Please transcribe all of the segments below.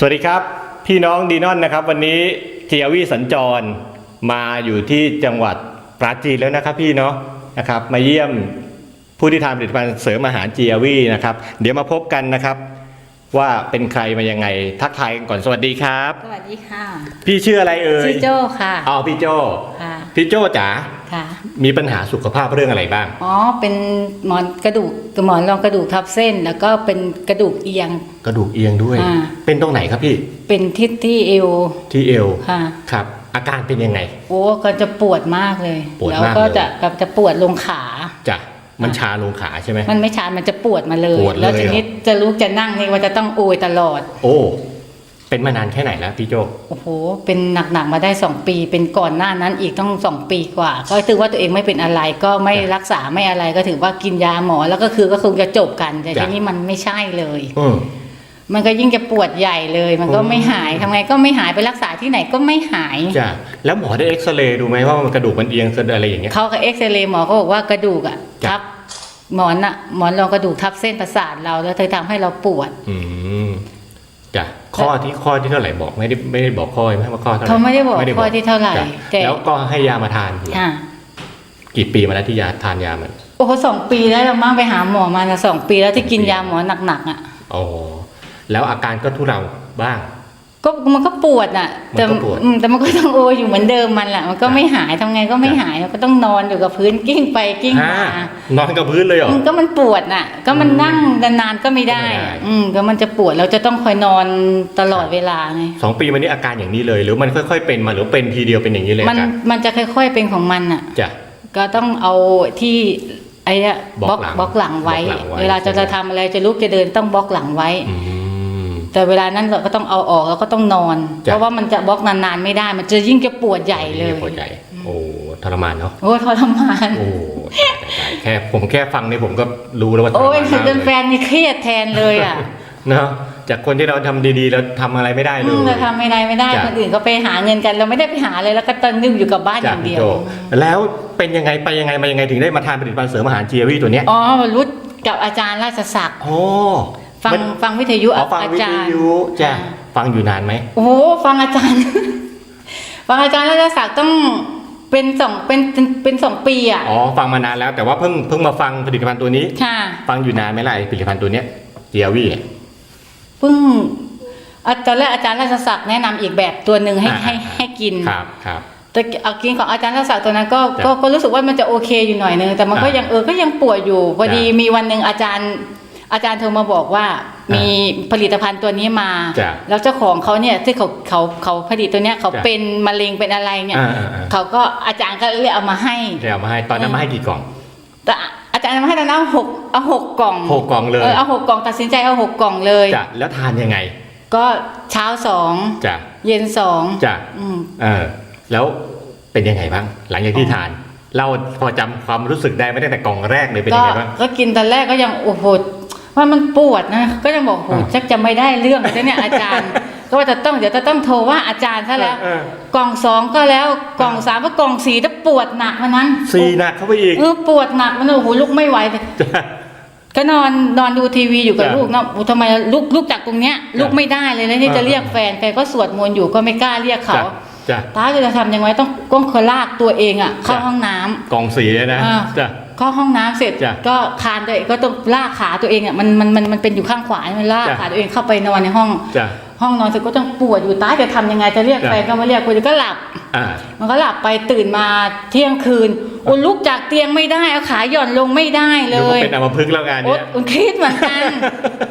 สวัสดีครับ พี่น้องดีนอนนะครับ วันนี้เจียวีสัญจรมาอยู่ที่จังหวัดปราจีนแล้วนะครับพี่เนาะนะครับ มาเยี่ยมผู้ที่ทานผลิตภัณฑ์เสริมอาหารเจียวีนะครับ เดี๋ยวมาพบกันนะครับ ว่าเป็นใครมายังไง ทักทายกันก่อนสวัสดีครับ สวัสดีค่ะ พี่ชื่ออะไรเอ่ยชื่อโจ้ค่ะอ๋อพี่โจค่ะพี่โจจ๋า ค่ะ มีปัญหาสุขภาพเรื่องอะไรบ้าง อ๋อ เป็นหมอนกระดูกหมอนรองกระดูกทับเส้น แล้วก็เป็นกระดูกเอียง กระดูกเอียงด้วย อ่า เป็นตรงไหนครับพี่ เป็นที่ที่เอว ที่เอว ค่ะ ครับ อาการเป็นยังไง โอ้ก็จะปวดมากเลย ปวดแล้วมากก็เลยจะกับจะปวดลงขา จ้ะ มันชาลงขาใช่ไหไหม มันไม่ชา มันจะปวดมาเลย ปวดเลยแล้วทีนี้เหรอจะลุกจะนั่งนี่ว่าจะต้องโอยตลอด โอ้ เป็นมานานแค่ไหนแล้วพี่โจโอ้โห เป็นหนักๆมาได้สองปี เป็นก่อนหน้านั้นอีกต้องสองปีกว่า ก็ถือว่าตัวเองไม่เป็นอะไรก็ไม่จ้ะรักษาไม่อะไรก็ถือว่ากินยาหมอแล้วก็คือก็คงจะจบกัน แต่จ้ะทีนี้มันไม่ใช่เลย อืมมันก็ยิ่งจะปวดใหญ่เลย มันก็โอ้ไม่หายทำไงก็ไม่หายไปรักษาที่ไหนก็ไม่หายจ้ะแล้วหมอได้เอ็กซเรย์ดูไหมว่ามันกระดูกมันเอียงอะไรอย่างเงี้ยเขาก็เอ็กซเรย์หมอก็บอกว่ากระดูกอะจ้ะทับหมอนอะหมอนรองกระดูกทับเส้นประสาทเราแล้วเธอทำให้เราปวด อืม จ้ะข้อที่ข้อที่เท่าไหร่บอกไม่ได้ไม่ได้บอกข้อไหมว่าข้อเท่าไหร่เขาไม่ได้บอกข้อที่เท่าไหร่จ้ะแต่แล้วก็ให้ยามาทานอยู่อะกี่ปีมาแล้วที่ยาทานยามันโอ้โหสองปีแล้วเรามั่งไปหาหมอมานะสองปีแล้วที่กินยาหมอหนักๆอะอ๋อแล้วอาการก็ทุเลาบ้าง ก็มันก็ปวดอะแต่มันก็ปวด อืมแต่มันก็ต้องโอยอยู่เหมือนเดิมมันแหละมันก็จ้ะไม่หายทำไงก็ไม่จ้ะหายมันก็ต้องนอนอยู่กับพื้นกิ้งไปกิ้งฮะมา นอนกับพื้นเลยเหรออืมก็มันปวดน่ะ ก็มันนั่งนานๆก็ไม่ได้ ก็ไม่ได้ อืมก็มันจะปวดเราจะต้องคอยนอนตลอดเวลาไงสองปีมานี้อาการอย่างนี้เลย หรือมันค่อย ๆ เป็นมาหรือเป็นทีเดียวเป็นอย่างนี้เลยมันอาการมันจะค่อยๆเป็นของมันอะ จ้ะ ก็ต้องเอาที่ไอ้อะบบล็ล็ออกกหลังบล็อกหลังไว้ บล็อกหลังไว้เวลาจะใช่ไหม จะทำอะไรจะลุกจะเดินต้องบล็อกหลังไว้ อืม แต่เวลานั้นเราก็ต้องเอาออกแล้วก็ต้องนอน จ้ะ เพราะว่ามันจะบล็อกนานๆไม่ได้ มันจะยิ่งจะปวดใหญ่เลยปวดใหญ่โอ้ทรมานเนาะ โอ้ยทรมาน โอ้ตายตายแค่ผมแค่ฟังเนี่ยผมก็รู้แล้วว่าทรโอ้ยมานมากจนแฟเลยนนี่เครียดแทนเลยอะเนาะจากคนที่เราทำดีๆ แล้วทำอะไรไม่ได้เลอืย มเราทำไม่ได้ไม่ได้จ้ะ คนอื่นก็ไปหาเงินกัน เราไม่ได้ไปหาเลยแล้วก็ต้องนึกอยู่กับบ้านอจากย่างพี่เดียโจวแล้วเป็นยังไงไปยังไงมายังไงถึงได้มาทานผลิตภัณฑ์เสริมอาหารเจียวีตัวเนี้ยอ๋อรุดกับอาจารย์ราชศักดิ์ โอ้ ฟังมัน ฟังวิทยุอ๋อฟังอาวิทจารย์ยุจ้ะอ่าฟังอยู่นานไหม โอ้โหฟังอาจารย์ ฟังอาจารย์ราชศักดิ์ต้องเป็นสองเป็นเป็นเป็นสองปีอะอ๋อ ฟังมานานแล้วแต่ว่าเพิ่งเพิ่งมาฟังผลิตภัณฑ์ตัวนี้ ค่ะ ฟังอยู่นานไหมล่ะไอ้ผลิตภัณฑ์ตัวเนี้ยเจียวีเนี่ยเพิ่งอะตอนแรกอาจารย์ราชศักดิ์แนะนำอีกแบบตัวหนึ่งให้อ่า ให้อ่าให้กิน ครับครับ แต่เอากินของอาจารย์ราชศักดิ์ตัวนั้นก็จ้ะก็ก็รู้สึกว่ามันจะโอเคอยู่หน่อยนึงแต่มันก็อ่ายัยังเออก็ยังปวดอยู่ พอดีจ้ะมีวันหนึ่งอาจารย์ อาจารย์โทรมาบอกว่ามีผลิตภัณฑ์ตัวนี้มาจ้ะแล้วเจ้าของเขาเนี่ยที่เขาเขาเขาผลิตตัวเนี้ยเขาจ้ะเป็นมะเร็งเป็นอะไรเนี่ยอ่าอ่าอ่าเขาก็อาจารย์ก็เลยเอามาให้เดี๋ยวเอามาให้ตอนนั้นมาให้กี่กล่องแต่อาจารย์เอามาให้ตอนนั้นหกเอาหกกล่องหกกล่องเลยเออเอาหกกล่องตัดสินใจเอาหกกล่องเลยจ้ะแล้วทานยังไง ก็เช้าสองจ้ะเย็นสองจ้ะอืมเออแล้วเป็นยังไงบ้าง หลังจากที่ทานเราพอจำความรู้สึกได้ไหม่ได้แต่กล่องแรกเลยเป็นก็ยังไงบ้างก็กินตอนแรกก็ยังโอ้โห ว่ามันปวดนะ ก็ยังบอกโหอ่าชักจะไม่ได้เรื่องเลยเนี่ยอาจารย์ ก็ว่าจะต้องเดี๋ยวจะต้องโทรว่าอาจารย์ซะแล้ว เออกล่องสองก็แล้วกล่องสามก็กล่องสี่จะปวดหนักมันนั้นสี่หนักเข้าไปอีกเออปวดหนักมันโอ้โหลุกไม่ไหวเลย จ้ะ ก็นอนนอนดูทีวีอยู่กับจ้ะลูกเนาะโอ้ทำไมลุกลุกจากตรงเนี้ยลุกไม่ได้เลยแล้วที่อ่าจะเรียกแฟนแฟนก็สวดมนต์อยู่ก็ไม่กล้าเรียกเขาจ้ะจ้ะ ตาจะทำยังไงต้องก้มคอลากตัวเองอะเข้าจ้ะ ห้องน้ำ กล่องสีเลยนะอ่า จ้ะ เข้าห้องน้ำเสร็จ จ้ะก็คานตัวเองก็ต้องลากขาตัวเองอะมันมันมันมันเป็นอยู่ข้างขวามันลากจ้ะ ขาตัวเองเข้าไปนอนในห้อง จ้ะ ห้องนอนเสร็จก็ต้องปวดอยู่ตาจะทำยังไงจะเรียกจ้ะ แฟนก็มาเรียกคนก็หลับ อ่า มันก็หลับไปตื่นมาเที่ยงคืน โอ้ลุกจากเตียงไม่ได้เอาขาหย่อนลงไม่ได้เลเดี๋ยวก็ยเป็นอัมพฤกษ์แล้วงานโอ๊เนี้ยยอุ่นคิดเหมือนกัน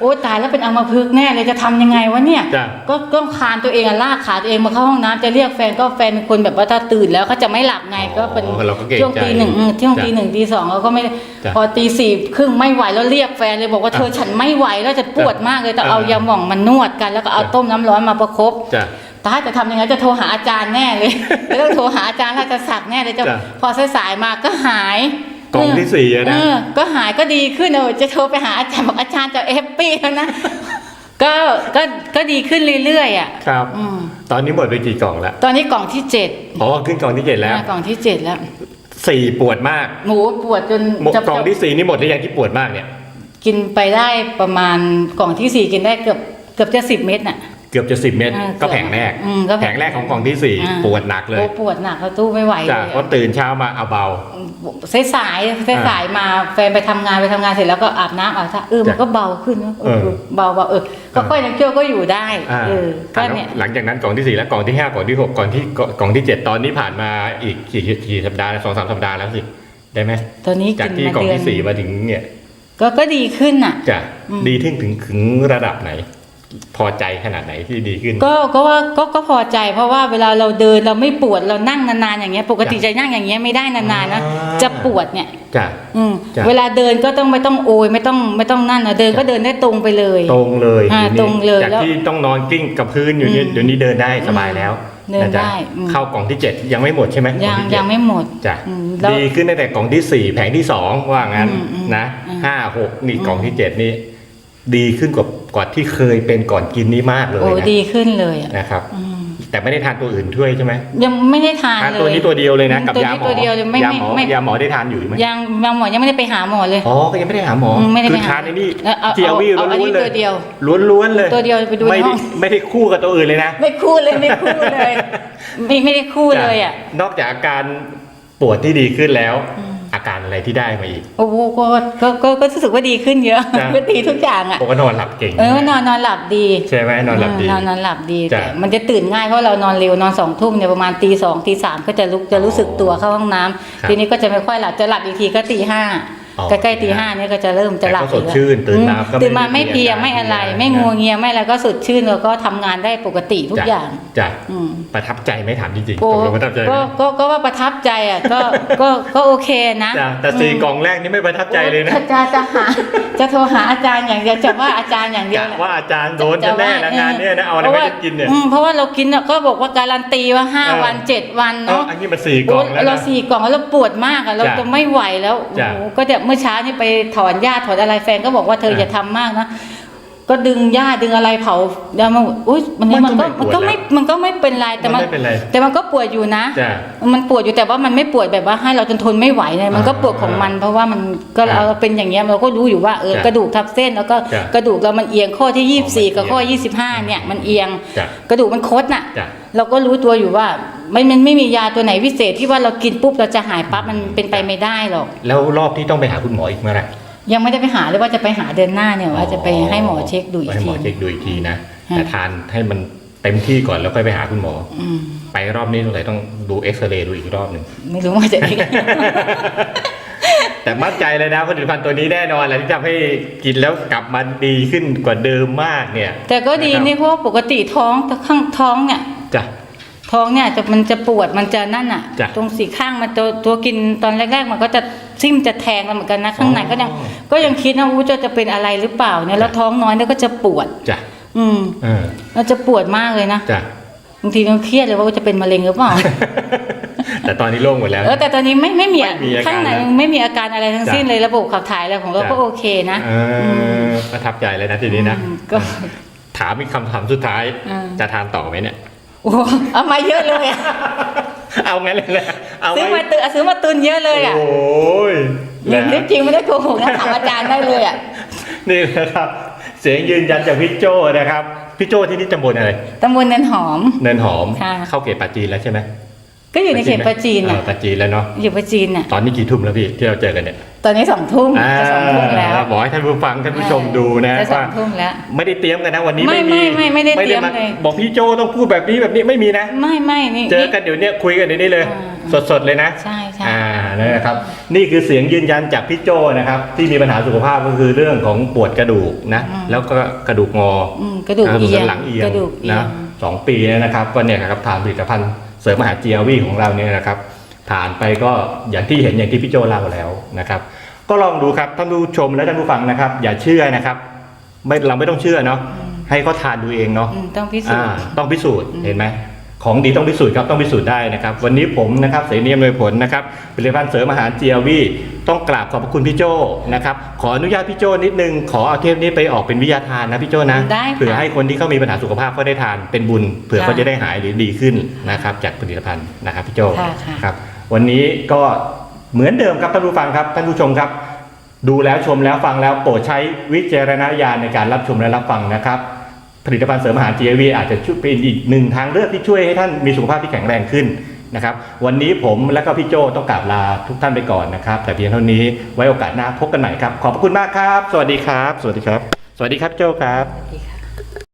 โอ๊ยตายแล้วเป็นอัมพฤกษ์แน่เลยจะทำยังไงวะเนี่ย จ้ะ ก็ก็คานตัวเองอะลากขาตัวเองมาเข้าห้องน้ำจะเรียกแฟนก็แฟนเป็นคนแบบว่าถ้าตื่นแล้วเขาจะไม่หลับไงก็เป็นอ๋อเราก็เกรงช่วงใจตีหนึ่งอืมช่วงจ้ะตีหนึ่งตีสองเราก็ไม่ได้จ้ะพอตีสี่ครึ่งไม่ไหวแล้วเรียกแฟนเลยบอกว่าเธอฉันไม่ไหวแล้วจะปวดมากเลยแต่เอาเออยาหม่องมานวดกัน แล้วก็เอาจ้ะ ต้มน้ำร้อนมาประคบ จ้ะ ตาจะทำยังไงจะโทรหาอาจารย์แน่เลยไม่ต้องโทรหาอาจารย์ราชศักดิ์แน่เลยจะจ้ะ พอสายๆมาก็หายกล่องที่สี่อะนะเออก็หายก็ดีขึ้นเออจะโทรไปหาอาจารย์บอกอาจารย์จะแฮปปี้แล้วนะก็ก็ก็ดีขึ้นเรื่อยๆอะครับ อืมตอนนี้หมดไปกี่กล่องแล้วตอนนี้กล่องที่เจ็ดอ๋อขึ้นกล่องที่เจ็ดแล้วนะกล่องที่เจ็ดแล้วสี่ปวดมากหมูปวดจนหมดจะกล่องที่สี่นี่หมดหรือยังที่ปวดมากเนี่ย กินไปได้ประมาณกล่องที่สี่กินได้เกือบเกือบจะสิบเม็ดน่ะ เกือบจะสิบเมตร อ่าก็แผงแรก อืมก็แผงแผงแรกของกล่องที่สี่อ่า ปวดหนักเลยโอ้ปวดหนักเขาตู้ไม่ไหวเลจ้ะยเพราะตื่นเช้ามาเอาเบา สายสายสายสายๆมาแฟนไปทำงานไปทำงานเสร็จแล้วก็อาบน้ำอาบท่าเออมันก็เบาขึ้นนะเออเออเบาเบาเออก็ค่อยน้ำเชื่อก็อยู่ได้อ่าเออก็เนี่ยหลังจากนั้นกล่องที่สี่แล้วกล่องที่ห้ากล่องที่หกกล่องที่กล่องที่เจ็ดตอนนี้ผ่านมาอีกกี่กี่สัปดาห์สองสามสัปดาห์แล้วสิได้ไหมตอนนี้จากกินที่มากล่องเดือนที่สี่มาถึงเนี่ยก็ก็ดีขึ้นอะ จะอืม ดีถึงถึงถึงระดับไหน พอใจขนาดไหนที่ดีขึ้น ก็ก็ว่าก็ก็พอใจเพราะว่าเวลาเราเดินเราไม่ปวดเรานั่งนานๆอย่างเงี้ย ปกติจ้ะจะนั่งอย่างเงี้ยไม่ได้นานๆนะอ่า จะปวดเนี่ยจ้ะ อืมจ้ะ เวลาเดินก็ต้องไม่ต้องโอยไม่ต้องไม่ต้องนั่นนะเดินก็จ้ะเดินได้ตรงไปเลย ตรงเลยอ่าดี๋วนี้ตรงเลยจากแล้วที่ต้องนอนกลิ้งกับพื้นอยู่เนี่ยอืมเดี๋ยวนี้เดินได้สบายแล้วเดินนะจ๊ะได้อืม เข้ากล่องที่เจ็ดยังไม่หมดใช่ไหมยังกล่อที่เจ็ดยังไม่หมดจ้ะอืมแล้ว ดีขึ้นตั้งแต่กล่องที่สี่แผงที่สองว่างั้นอืมอืมนะอืม ห้าหกนี่อืมกล่องที่เจ็ดนี่ ดีขึ้นกว่า กว่าที่เคยเป็นก่อนกินนี่มากเลยโอ้นะดีขึ้นเลยอะนะครับ อืมแต่ไม่ได้ทานตัวอื่นช่วยใช่ไหมยังไม่ได้ทานทานเลย ตัวนี้ตัวเดียวเลยนะ กับตัวยานี้หมอตัวเดียวเลยไม่ยาไม่หมอไม่ ยาหมอได้ทานอยู่ไหมยังยังหมอยังไม่ได้ไปหาหมอเลย อ๋อก็ยังไม่ได้หาหมออืมไม่ได้คืไปอหาทานในนี่เอาเอาเจียวี่เอาอันนี้ล้วนๆเลตัยวเดียวล้วนๆเลยตัวเดียวไปดูในไม่ห้ได้อง ไม่ได้คู่กับตัวอื่นเลยนะ ไม่คู่เลยไม่คู่เลย ไม่ไม่ได้คู่เลยอะนอกจากอาการปวดที่ดีขึ้นแล้ว อืม อาการอะไรที่ได้มาอีก โอ้โหก็ก็ก็ก็รู้สึกว่าดีขึ้นเยอะจ้ะ ก็ดีทุกอย่างอะปกตินอนหลับเก่งเออนอนนอนหลับดีใช่ไหมนอนหลับดีนอนนอนหลับดีจ้ะ แต่มันจะตื่นง่ายเพราะเรานอนเร็วนอนสองทุ่มเนี่ยประมาณตีสองตีสามก็จะลุกจะรู้สึกตัวเข้าห้องน้ำครับทีนี้ก็จะไม่ค่อยหลับจะหลับอีกทีก็ตีห้าอ๋อ ใกล้ๆตีห้าเนี่ยก็จะเริ่มจะหลับแต่ก็สดอีกแล้วชื่นตื่นมาก็ไม่ตื่นมาไม่มีเพลียอาการไม่อะไรเพลียไม่นะงัวเงียไม่อะไรก็สดชื่นแล้วก็ทำงานได้ปกติทุกจ้ะอย่างจ้ะอืมประทับใจไหมถามจริงๆโอ้ตกลงประทับใจไหมก็ก็ก็ว่าประทับใจอะก็ก็ก็โอเคนะจ้ะแต่สี่กล่องแรกนี่ไม่ประทับใจเลยนะจะจะจะหาจะโทรหาอาจารย์อย่างเดียวจะว่าอาจารย์อย่างเดียวกะแหละว่าอาจารย์โดนแน่ๆนะงานเนี้ยนะเอาอะไรพไม่ว่ได้กินเนี่ยอืมเพราะว่าเรากินน่ะก็บอกว่าการันตีว่าห้าเออวันเจ็ดวันเอ้าเนาะอันนี้มันสี่กล่องแล้วเรานะสี่กล่องแล้วเราปวดมากอะเราจ้ะจะไม่ไหวแล้วโอ้จ้ะโหก็เดี๋ยวเมื่อเช้านี่ไปถอนหญ้าถอนอะไรแฟนก็บอกว่าเธอเออออย่าทำมากนะก็ดึงหญ้าดึงอะไรเผาเดี๋ยวมันอุ้ยมันมันมันก็ก็มันก็ไม่ไม่ปวดมันก็ไม่เป็นไรแต่มัมันนไม่เป็นไรแต่มันก็ปวดอยู่นะจ้ะมันปวดอยู่แต่ว่ามันไม่ปวดแบบว่าให้เราจนทนไม่ไหวเลยมันก็ปวดของมัน เพราะว่ามันก็อ่าเราเป็นอย่างเงี้ยเราก็รู้อยู่ว่าเออจ้ะกระดูกทับเส้นแล้วก็จ้ะกระดูกเรามันเอียงข้อที่ 24 กับข้อมันเอียง25 เนี่ยมันเอียงจ้ะกระดูกมันคดน่ะจ้ะเราก็รู้ตัวอยู่ว่า ไม่มันไม่มียาตัวไหนวิเศษที่ว่าเรากินปุ๊บเราจะหายปั๊บมันเป็นไปไม่ได้หรอกแล้วรอบที่ต้องไปหาคุณหมออีกเมื่อไหร่ยังไม่ได้ไปหาเลยว่าจะไปหาเดือนหน้าเนี่ยว่าจะไปให้หมอเช็คดูอีกให้หมทีอเช็คดูอีกทีนะฮะแต่ทานให้มันเต็มที่ก่อนแล้วค่อยไปหาคุณหมออืมไปรอบนี้สงสัยต้องดูเอ็กซเรย์ดูอีกรอบหนึ่งไม่รู้ว่าจะได้แต่มั่นใจเลยนะผลิตภัณฑ์ตัวนี้แน่นอนแหละที่ทำให้กินแล้วกลับมาดีขึ้นกว่าเดิมมากเนี่ย แต่ก็ดีนะครับนี่เพราะว่าปกติท้องข้างท้องเนี่ยจ้ะ ท้องเนี่ยจะมันจะปวดมันจะนั่นอะ จ้ะตรงสีข้างมันตัวตัวกินตอนแรก ๆ มันก็จะซิ่มจะแทงเราเหมือนกันนะข้างในก็ยังอ๋อ ก็ยังคิดนะว่าจะจะเป็นอะไรหรือเปล่าเนี่ยแล้วท้องน้อยแล้วก็จะปวด จ้ะอืมเออเราจะปวดมากเลยนะจ้ะ บางทีก็เครียดเลยว่าจะเป็นมะเร็งหรือเปล่า แต่ตอนนี้โล่งหมดแล้ว เออแต่ตอนนี้ไม่ไม่มีไม่มีอาการข้างในแล้วไม่มีอาการอะไรทั้งจ้ะสิ้นเลยระบบขับถ่ายอะไรของเราจ้ะ ก็โอเคนะเออประทับใจเลยนะทีนี้นะ อืมก็ ถามอีกคำถามสุดท้ายอืมจะทานต่อไหมเนี่ย โอ้เอามาเยอะเลยอะเอางั้นเลยนะเอาซื้อไว้มาตุนซื้อมาตุนเยอะเลยอะโอ้ยเรื่องนะจริงๆไม่ได้โกหกนะถามอาจารย์ได้เลยอะนี่นะครับ เสียงยืนยันจากพี่โจนะครับพี่โจที่นี่ตำบลอะไรตำบลเนินหอม เนินหอมค่ะเข้าเขตปราจีนแล้วใช่ไหม ก็อยู่ในเขตประจีนเออะอปราจีนแล้วเนาะอยู่ประจีนอะตอนนี้กี่ทุ่มแล้วพี่ที่เราเจอกันเนี่ยตอนนี้สองทุ่มจะสองทุ่มแล้วอ่าบอกให้ท่านผู้ฟังท่านผู้ชมดูนะจะสอว่างทุ่มแล้วไม่ได้เตรียมกันนะวันนี้ไม่ไม่มีไม่ไม่ไม่ได้เตรียมาเลยบอกพี่โจต้องพูดแบบนี้แบบนี้ไม่มีนะ ไม่ไม่นี่เจอกันเดี๋ยวเนี้ยคุยกันเดี๋ยวนี้เลยอ่าสดๆเลยนะ ใช่ใช่อ่านะครับ นี่คือเสียงยืนยันจากพี่โจนะครับ ที่มีปัญหาสุขภาพก็คือเรื่องของปวดกระดูกนะ แล้วก็กระดูกงออืมกระดูกอ่าเอียงหลังเอียงกระดูกเอียนะงสองปีแล้วนะครับก็เนี่ยครับทานผลิตภัณฑ์เสริมอาหาร GLV ของเราเนี่ยนะครับทานไปก็อย่างที่เห็นอย่างที่พี่โจเล่าแล้วนะครับ ก็ลองดูครับท่านผู้ชมและท่านผู้ฟังนะครับ อย่าเชื่อนะครับไม่เราไม่ต้องเชื่อเนาะให้เขาทานดูเองเนาะอืมต้องพิสูจอ่าน์ต้องพิสูจน์เห็นไหม ของดีต้องพิสูจน์ครับต้องพิสูจน์ได้นะครับ วันนี้ผมนะครับเสนียมโดยผลนะครับผลิตภัณฑ์เสริมอาหาร GLV ต้องกราบขอบพระคุณพี่โจนะครับขออนุญาตพี่โจนิดนึงขอเอาเทปนี้ไปออกเป็นวิทยาทานนะพี่โจนะได้ค่ะ เผื่อให้คนที่เขามีปัญหาสุขภาพเขาได้ทานเป็นบุญเผื่อค่ะเขาจะได้หายหรือดีขึ้นนะครับจากผลิตภัณฑ์นะครับพี่โจค่ะค่ะ ครับ วันนี้ก็เหมือนเดิมครับท่านผู้ฟังครับท่านผู้ชมครับ ดูแล้วชมแล้วฟังแล้วโปรดใช้วิจารณญาณในการรับชมและรับฟังนะครับ ผลิตภัณฑ์เสริมอาหาร GIV อาจจะช่วยเป็นอีกหนึ่งทางเลือกที่ช่วยให้ท่านมีสุขภาพที่แข็งแรงขึ้นนะครับ วันนี้ผมและก็พี่โจต้องกราบลาทุกท่านไปก่อนนะครับ แต่เพียงเท่านี้ไว้โอกาสหน้าพบกันใหม่ครับ ขอบพระคุณมากครับ สวัสดีครับ สวัสดีครับ สวัสดีครับโจครับสวัสดีค่ะ